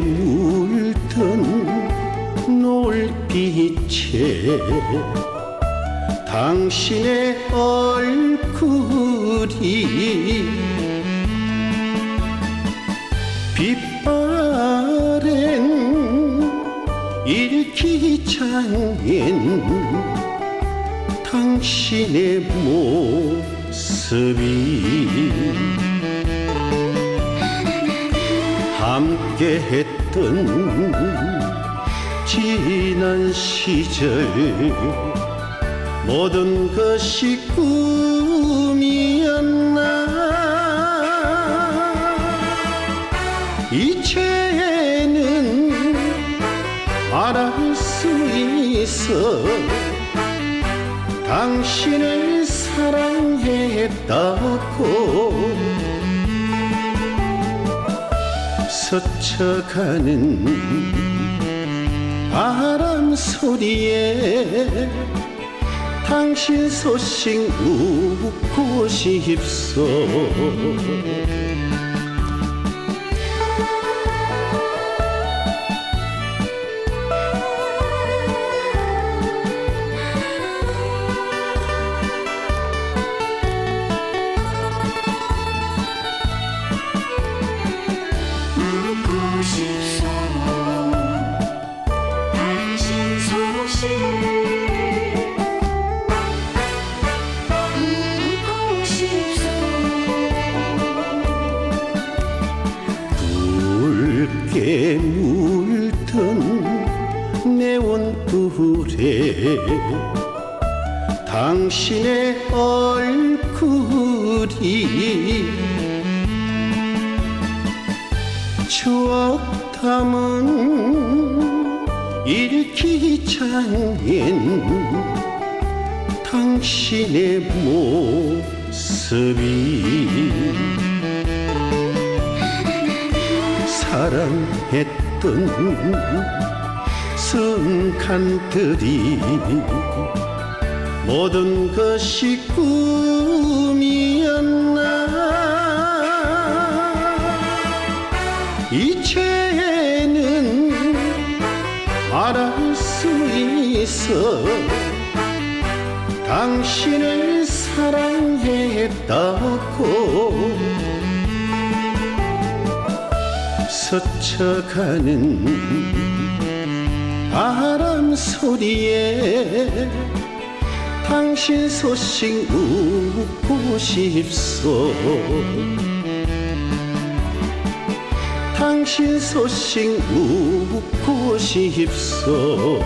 물든 노을빛에 당신의 얼굴이 빛바랜 일기장엔 당신의 모습이 함께 했던 지난 시절 모든 것이 꿈이었나? 이제는 말할 수 있어. 당신을 사랑했다고 스쳐가는 바람 소리에 당신 소식 묻고 싶소 붉게 물든 내원불에 당신의 얼굴이 추억 담은 일기장엔 당신의 모습이 사랑했던 순간들이 모든 것이 꿈이었나? 이제는 말할 수 있어 당신을 사랑했다고 스쳐가는 바람 소리에 당신 소식 묻고 싶소. 당신 소식 묻고 싶소